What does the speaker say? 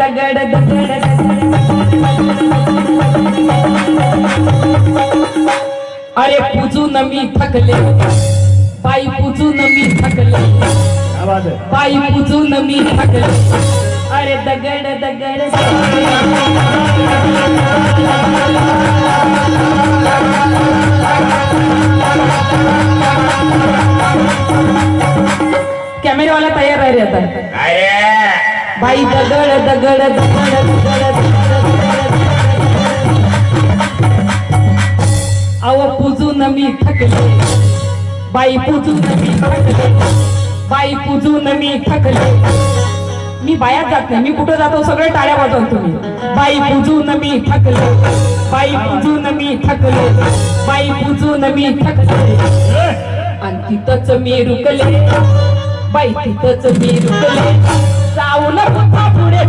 दगड दगड दगड अरे पुजून मी थकले पायी पुजून मी थकले आवाज आहे. पायी पुजून मी थकले अरे दगड दगड कॅमेरेवाला तयार आहे रे आता. अरे बाई दगड दगड दगड दगड अव पुजून मी थकले. बाई पुजून मी थकले. बाई पुजून मी थकले. मी बायात जात नाही. मी कुठं जातो? सगळे टाळ्या वाजवून तुम्ही. बाई पुजून मी थकले. बाई पुजून मी थकले. बाई पुजून मी थकले. आणि तिथंच मी रुकले. बाई तिथंच मी रुकले. सावलं पुन्हा पुढे